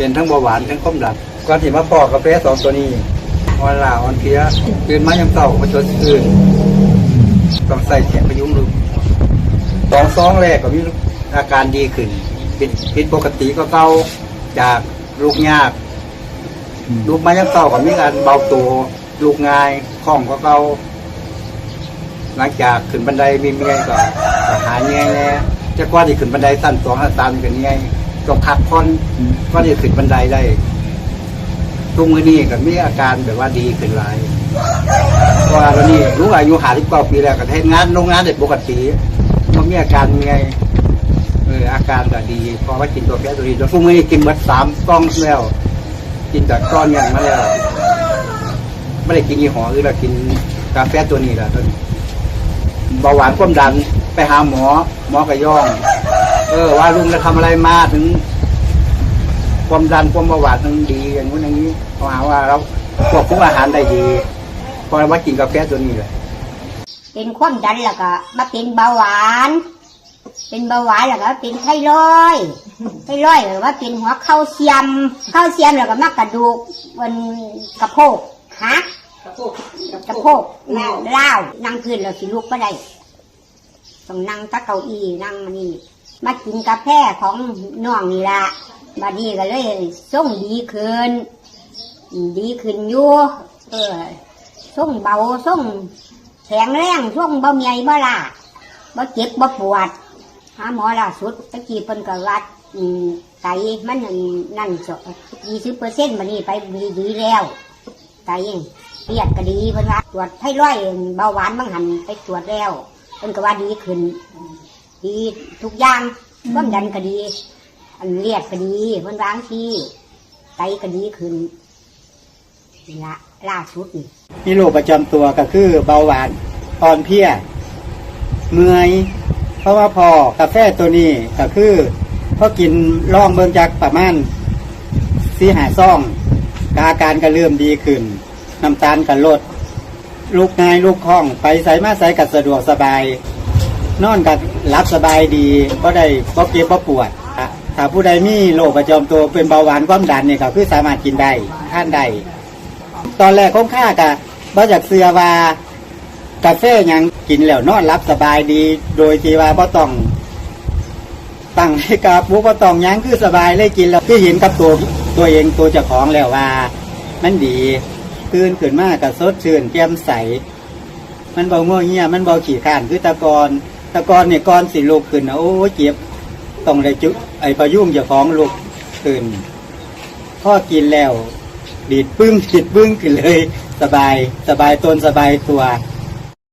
เป็นทั้งเบาหวานทั้งความดันก่อนที่มาปอกกาแฟสองตัวนี้ออนลาออนเพลียตื่นมายังเต่ามาชดอื่นต้องใส่แขนพยุงลูกสองซองแรกก็มีอาการดีขึ้นผิดผิดปกติก็เก่าจากลูกยากลูกมายังเต่าก็มีการเบาตัวลูกง่ายคล่องก็เก่าหลังจากขึ้นบันไดมีเมียก็ก็หายเงี้ยแน่จะกว่าที่ขึ้นบันไดสั้นสองห้าตันกันเงี้ย ต้องพักผ่อนก็ที่ขึ้นบันไดได้ทุกมือนี้ก็มีอาการแบบว่าดีขึ้นหลายเพราะว่าตอนนี้ลูกอายุหาที่เก้าปีแล้วก็เทำงานโรงงานได้ปกติมันมีอาการเงี้ยเอออาการก็ดีเพอว่ากินตัวแก้ตัวนี้ตัวทุกมือนี้กินหมดสามกล้องแล้ว กินจากก้อนยังมาแล้วไม่ได้กินยี่ห้ออื่นเรากินกาแฟตัวนี้แหละตัวนี้เบาหวานความดันไปหาหมอหมอกระย่อง เออว่าลุงจะทำอะไรมาถึง ความดันความเบาหวานถึงดีอย่างนู้นอย่างนี้เขาหาว่าเราควบคุมอาหารได้ดีเพราะว่ากินกาแฟตัวนี้แหละเป็นความดันแล้วก็ มาเป็นเบาหวาน เป็นเบาหวานแล้วก็เป็นไทรอยไทรอยหรือว่าเป็นหัวเข่าเสียมเข่าเสียมแล้วก็มากระดูกบนกระโพกหักกระโพกล้าวนั่งพื้นแล้วสิลุกไม่ได้ต้องนั่งตะเก้าอี้นั่งมานี่ มากินกาแฟของน้องนี่ละมาดีก็เลยส่งดีขึ้น ดีขึ้นอยู่เออส่งเบาส่งแข็งแรงช่วงบ่เมียบ่ล่ะบ่เจ็บบ่ปวดหาหมอล่าสุดตะกี้เพิ่นก็วัดไตมันนั่นนั่นยี่สิบเปอร์เซ็นต์บัดนี้ไปดีดีแล้วไตเลียดก็ดีเพิ่นว่าตรวจไทรอยเบาหวานบางหันไปตรวจแล้วเพิ่นก็ว่าดีขึ้น ดีทุกอย่างความดันก็ดี อันเลียดก็ดีเพิ่นวางที่ไตก็ดีขึ้นนี่ละล่าสุดนี่มีโรคประจำตัวก็คือเบาหวานอ่อนเพลียเมื่อยเพราะว่าพอกาแฟตัวนี้ก็คือพอกินล่องเบิงจากประมาณสีหาซ่องกอาการก็เริ่มดีขึ้นน้ำตาลก็ลดลูกง่ายลูกคล่องไปใส่มาใส่กัดสะดวกสบาย นอนกับ รับสบายดีก็ได้ก็เก็บก็ปวดถ้าผู้ใดมีโรคประจำตัวเป็นเบาหวานความดันเนี่ยก็คือสามารถกินได้ท่านได้ตอนแรกของข้ากะบ่จากเสือว่ากาแฟยังกินแล้วนอนรับสบายดี โดยที่ว่าบ่ต้องตั้งให้กับบุบ่ต้องยังคือสบายเลยกินแล้วคือเห็นกับตัวตัวเองตัวเจ้าของแล้วว่า มันดีตื่นขึ้นมากกับสดชื่นแจ่มใส มันเบาง่วงเงียมันเบาขี้ข้านคือตะกอน ตะกอนเนี่ยก้อนสิลูกขึ้นนะโอ้เจ็บต้องเลยจุไอพายุ่งเจ้าของลูกขึ้นพ่อกินแล้วดีดปึ้งดีดปึ้งขึ้นเลย สบายสบายตนสบายตัว